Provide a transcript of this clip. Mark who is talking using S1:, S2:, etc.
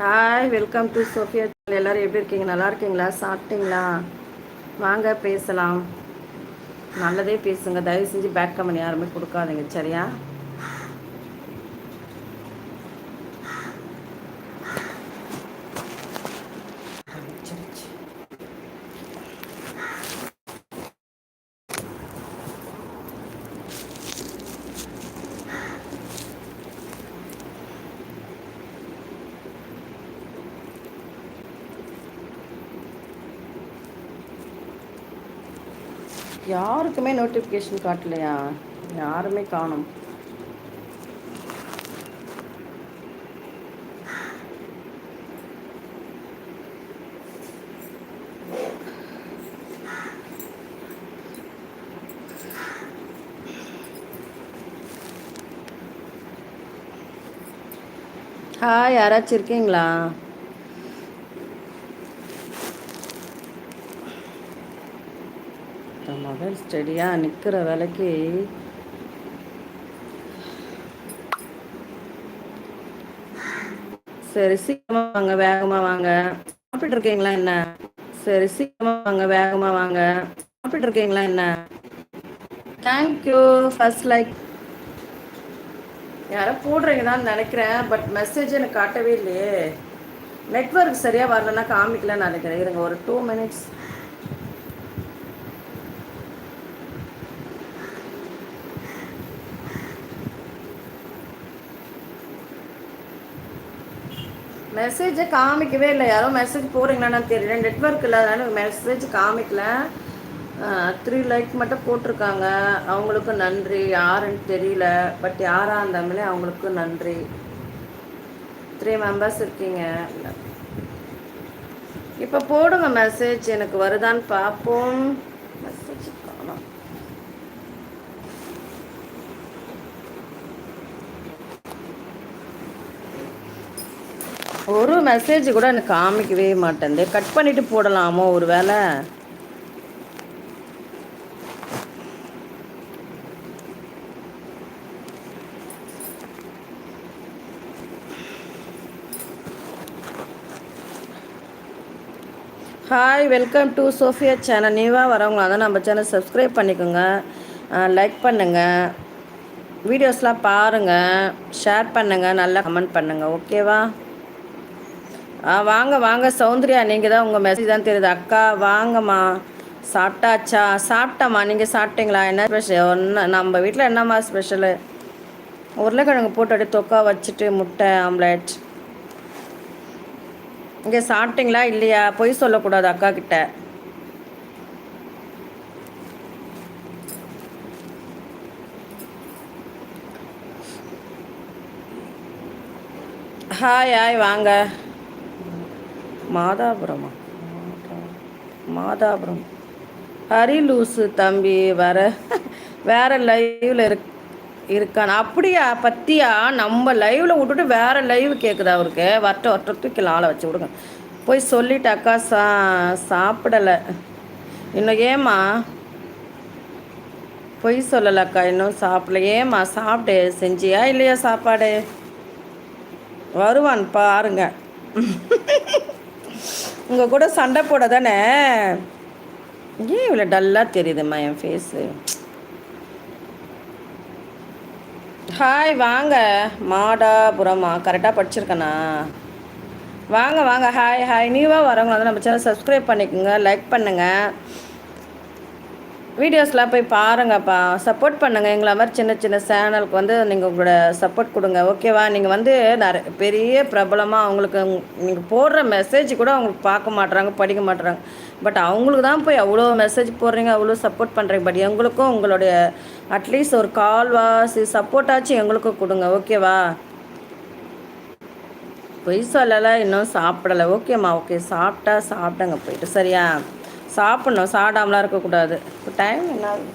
S1: hi welcome to Sofia எல்லோரும் எப்படி இருக்கீங்க நல்லா இருக்கீங்களா சாப்பிட்டீங்களா வாங்க பேசலாம் நல்லதே பேசுங்க தயவு செஞ்சு பேக் கம்பெனி யாருமே கொடுக்காதீங்க சரியா யாருக்குமே நோட்டிஃபிகேஷன் காட்டலையா யாருமே காணும் ஹாய் யாராச்சும் இருக்கீங்களா இந்த மொபைல் ஸ்டடியாக நிற்கிற வேலைக்கு சரி சீக்கிரமாக வாங்க வேகமாக வாங்க சாப்பிட்டு இருக்கீங்களா என்ன சரி சீக்கிரமாக வாங்க வேகமாக வாங்க சாப்பிட்டு இருக்கீங்களா என்ன தேங்க்யூ ஃபர்ஸ்ட் லைக் யாரோ போடுறீங்க தான் நினைக்கிறேன் பட் மெசேஜ் எனக்கு காட்டவே இல்லையே நெட்ஒர்க் சரியாக வரலன்னா காமிக்கலன்னு நினைக்கிறேன் இருங்க ஒரு டூ மினிட்ஸ் மெசேஜ் காமிக்கவே இல்லை யாரோ மெசேஜ் போகிறீங்களான்னு தெரியல நெட்ஒர்க் இல்லை மெசேஜ் காமிக்கல த்ரீ லைக் மட்டும் போட்டிருக்காங்க அவங்களுக்கும் நன்றி யாருன்னு தெரியல பட் யாராக இருந்தாமலே அவங்களுக்கும் நன்றி த்ரீ மெம்பர்ஸ் இருக்கீங்க இப்போ போடுங்க மெசேஜ் எனக்கு வருதான்னு பார்ப்போம் ஒரு மெசேஜ் கூட எனக்கு காமிக்கவே மாட்டேன் கட் பண்ணிவிட்டு போடலாமோ ஒரு வேலை hi welcome to Sophia channel நியூவாக வரவங்க தான் நம்ம சேனல் சப்ஸ்கிரைப் பண்ணிக்கோங்க லைக் பண்ணுங்கள் வீடியோஸ்லாம் பாருங்கள் ஷேர் பண்ணுங்கள் நல்லா கமெண்ட் பண்ணுங்கள் ஓகேவா ஆ வாங்க வாங்க சௌந்தர்யா நீங்கள் தான் உங்கள் மெசேஜ் தான் தெரியுது அக்கா வாங்கம்மா சாப்பிட்டாச்சா சாப்பிட்டாம்மா நீங்கள் சாப்பிட்டீங்களா என்ன ஸ்பெஷல் ஒன்று நம்ம வீட்டில் என்னம்மா ஸ்பெஷலு உருளைக்கிழங்கு போட்டு அப்படியே தொக்கா வச்சுட்டு முட்டை ஆம்லேட் இங்கே சாப்பிட்டீங்களா இல்லையா பொய் சொல்லக்கூடாது அக்கா கிட்ட ஹாய் ஹாய் வாங்க மாதாபுரமா மாதாபுரம் ஹரி லூசு தம்பி வர வேற லைவ்ல இருக் இருக்கான் அப்படியா பத்தியா நம்ம லைவ்ல விட்டுட்டு வேற லைவ் கேட்குது அவருக்கு வட்ட வட்ட தூக்கி ஆளை வச்சு விடுங்க போய் அக்கா சா சாப்பிடலை இன்னும் ஏமா பொய் சொல்லலக்கா இன்னும் சாப்பிடல ஏமா சாப்பிட்டு செஞ்சியா இல்லையா சாப்பாடு வருவான் பாருங்க உங்கள் கூட சண்டை போட தானே ஏன் இவ்வளோ டல்லாக தெரியுதும்மா என் ஃபேஸு ஹாய் வாங்க மாடா புறமா கரெக்டாக படிச்சிருக்கேனா வாங்க வாங்க ஹாய் ஹாய் நீவாக வந்து நம்ம சேனல் சப்ஸ்கிரைப் பண்ணிக்கோங்க லைக் பண்ணுங்கள் வீடியோஸ்லாம் போய் பாருங்கப்பா சப்போர்ட் பண்ணுங்கள் எங்களை மாதிரி சின்ன சின்ன சேனலுக்கு வந்து நீங்கள் உங்களோட சப்போர்ட் கொடுங்க ஓகேவா நீங்கள் வந்து நிறைய பெரிய பிரபலமாக அவங்களுக்கு நீங்கள் போடுற மெசேஜ் கூட அவங்களுக்கு பார்க்க மாட்டுறாங்க படிக்க மாட்டுறாங்க பட் அவங்களுக்கு தான் போய் அவ்வளோ மெசேஜ் போடுறீங்க அவ்வளோ சப்போர்ட் பண்ணுறீங்க பட் எங்களுக்கும் உங்களுடைய அட்லீஸ்ட் ஒரு சப்போர்ட் சப்போர்ட்டாச்சும் எங்களுக்கும் கொடுங்க ஓகேவா பொய் சொல்லலை இன்னும் சாப்பிடலை ஓகேம்மா ஓகே சாப்பிட்டா சாப்பிட்டங்க போயிட்டு சரியா சாப்பிட்ணும் சாப்பிடாமலாம் இருக்கக்கூடாது டைம் என்ன